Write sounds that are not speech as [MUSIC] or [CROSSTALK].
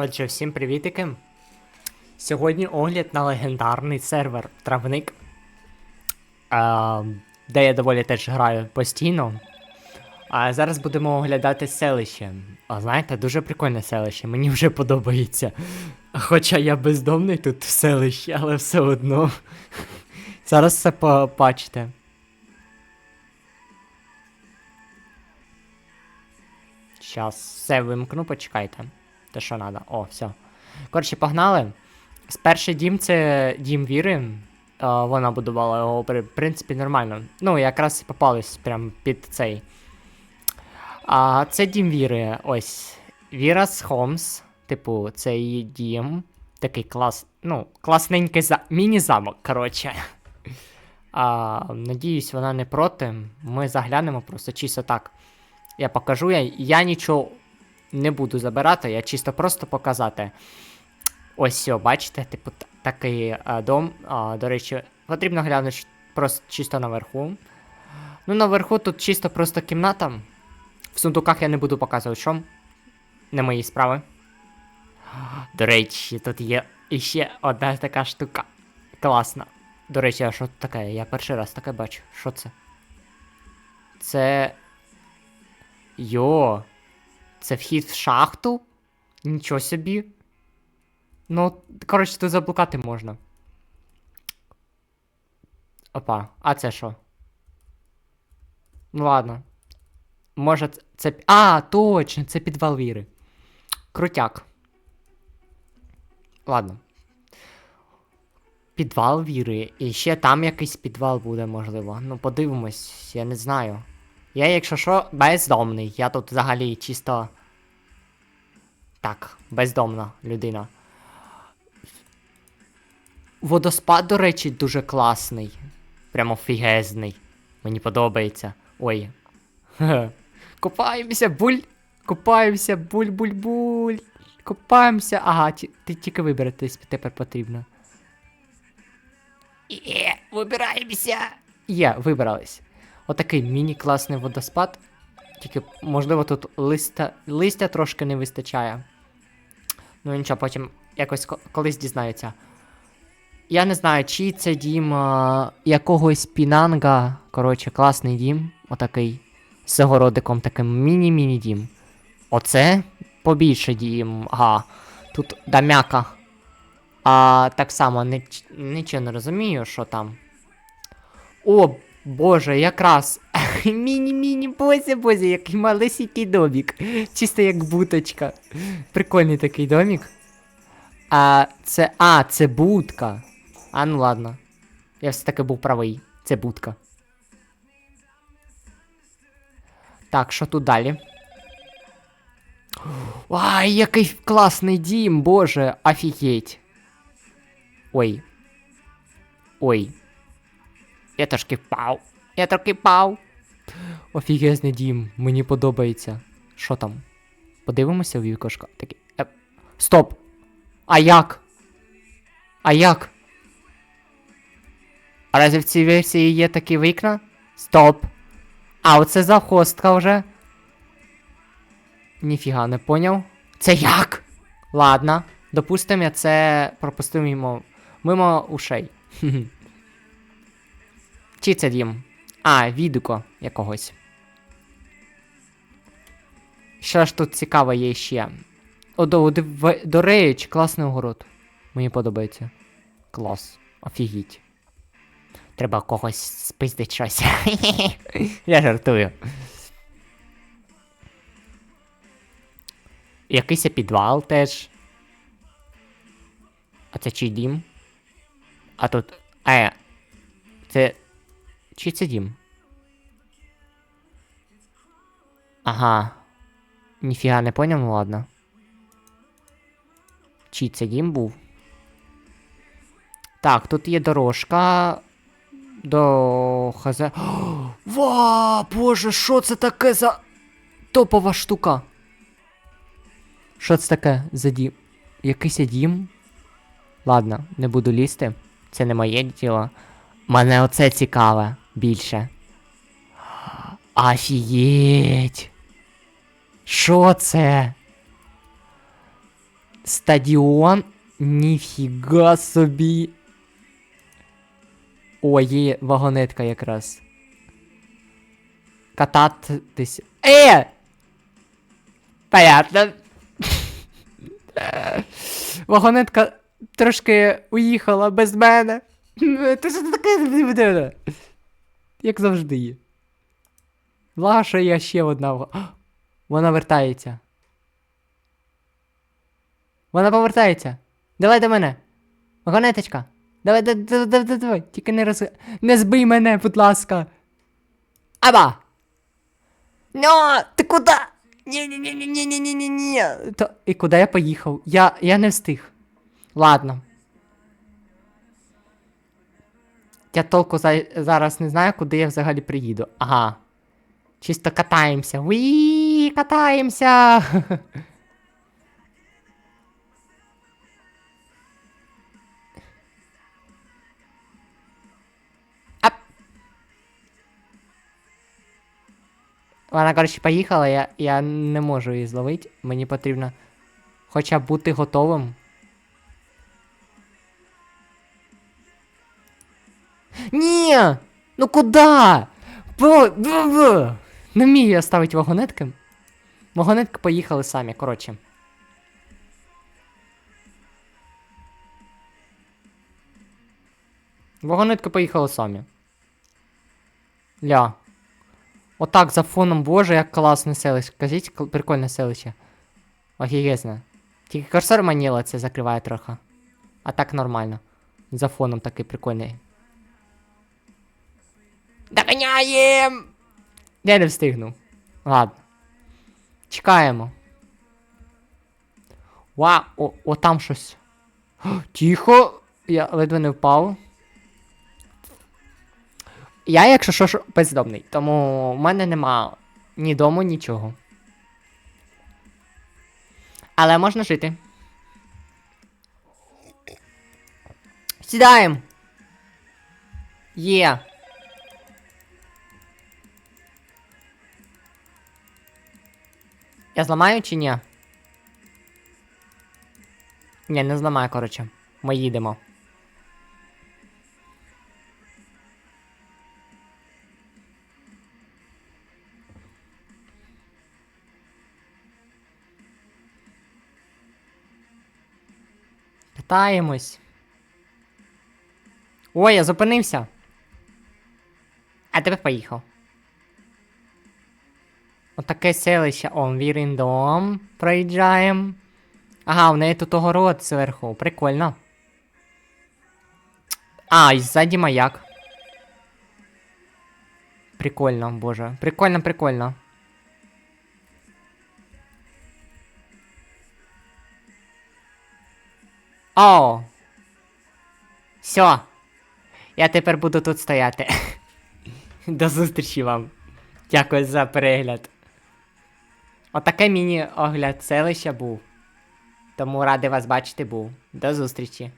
Отже, всім привітики. Сьогодні огляд на легендарний сервер Травник, а, де я доволі теж граю постійно. А зараз будемо оглядати селище. А знаєте, дуже прикольне селище, мені вже подобається. Хоча я бездомний тут в селищі, але все одно. Зараз все побачите. Щас все вимкну, почекайте. Те, що треба. О, все. Коротше, погнали. Перший дім це дім Віри. Вона будувала його, в принципі, нормально. Ну, якраз попались прям під цей. А це дім Віри. Ось. Вірас Холмс. Типу, це її дім. Такий клас. Ну, класненький за... міні-замок, коротше. А, надіюсь, вона не проти. Ми заглянемо просто чисто так. Я покажу, я, я нічого не буду забирати, я чисто просто показати. Ось все, бачите, типу, такий а, дом. А, до речі, потрібно глянути просто чисто наверху. Ну, наверху тут чисто просто кімната. В сундуках я не буду показувати, що. Не мої справи. До речі, тут є іще одна така штука. Класна. До речі, а що тут таке? Я перший раз таке бачу. Що це? Це. Йо. Це вхід в шахту? Нічого собі. Ну, коротше, тут заблукати можна. Опа, а це що? Ну ладно. Може, це-. А, точно, це підвал віри. Крутяк. Ладно. Підвал віри. І ще там якийсь підвал буде, можливо. Ну, подивимось, я не знаю. Я, якщо що, бездомний. Я тут взагалі чисто. Так, бездомна людина. Водоспад, до речі, дуже класний. Прямо фігезний. Мені подобається. Ой. [LAUGHS] Купаємося, буль. Купаємося, буль-буль-буль. Купаємося. Ага, ті- ти тільки вибрати тепер потрібно. Є, вибираємося. Є, вибрались. Отакий міні-класний водоспад. Тільки, можливо, тут листа, листя трошки не вистачає. Ну нічого, потім якось ко- колись дізнаються. Я не знаю, чи це дім а, якогось пінанга. Коротше, класний дім. Отакий. З огородиком таким міні-міні дім. Оце побільше дім. Ага. Тут дамяка. А так само ніч- нічого не розумію, що там. О, боже, якраз. [LAUGHS] Міні-міні, бозі, бозі, який малесенький домік. Чисто як буточка. Прикольний такий домік. А це. А, це будка. А, ну ладно. Я все-таки був правий. Це будка. Так, що тут далі? Ай, який класний дім, боже, офігеть. Ой. Ой. Я трошки впав. Я трошки впав. Офігезний дім, мені подобається. Що там? Подивимося в вікошко. Такий. Е, стоп! А як? А як? А разве в цій версії є такі вікна? Стоп! А оце за хостка вже. Ніфіга не поняв. Це як? Ладно. Допустимо, я це пропустив мимо. Мимо ушей. [LAUGHS] Чи це дім? А, відео якогось. Що ж тут цікаво є ще? О, класний огород. Мені подобається. Клас. Офігіть. Треба когось спиздить щось. [LAUGHS] Я жартую. Якийсь підвал теж. А це чий дім? А тут. Е. Це. Чи це дім? Ага. Ніфіга не поняв, ну ладно. Чий це дім був? Так, тут є дорожка. До хз. [GASPS] Ва, боже, що це таке за топова штука? Що це таке за дім? Якийсь дім? Ладно, не буду лізти. Це не моє діло. Мене оце цікаве більше. [GASPS] Офігеть! Що це? Стадіон? Ніфіга собі. О, є вагонетка якраз. Кататись. Е! Понятно. [LAUGHS] Вагонетка трошки уїхала без мене. [LAUGHS] Ти що таке? Як завжди. Що є ще одна. Вона вертається. Вона повертається. Давай до мене. Вагонеточка. Давай, давай, давай, давай, давай. Тільки не роз... Не збий мене, будь ласка. Аба! Ну, ти куди? Ні-ні-ні-ні-ні-ні-ні-ні. То, і куди я поїхав? Я, я не встиг. Ладно. Я толку за, зараз не знаю, куди я взагалі приїду. Ага. Чисто катаємося. Уі, катаємося. Ап. Вона, коротше, поїхала, я, я не можу її зловити. Мені потрібно хоча б бути готовим. Ні! Ну куда? Бо. Не вмію я ставити вагонетки. Вагонетки поїхали самі, коротше. Вагонетки поїхали самі. Ля. Отак за фоном, боже, як класне селище. Кажіть, прикольне селище. Офігезне. Тільки курсор маніла це закриває трохи. А так нормально. За фоном такий прикольний. Доганяєм! Я не встигну. Ладно. Чекаємо. Ва, о, о там щось. Тихо! Я ледве не впав. Я, якщо що, ж, бездомний, тому в мене нема ні дому, нічого. Але можна жити. Сідаємо. Є. Я зламаю чи ні? Ні, не зламаю, коротше. Ми їдемо. Катаємось. Ой, я зупинився. А тебе поїхав. Отаке селище. О, вірин дом. Проїжджаємо. Ага, в неї тут огород зверху. Прикольно. А, і ззаді маяк. Прикольно, боже. Прикольно, прикольно. О! Все. Я тепер буду тут стояти. [LAUGHS] До зустрічі вам. Дякую за перегляд. Отаке міні-огляд селища був. Тому радий вас бачити був. До зустрічі.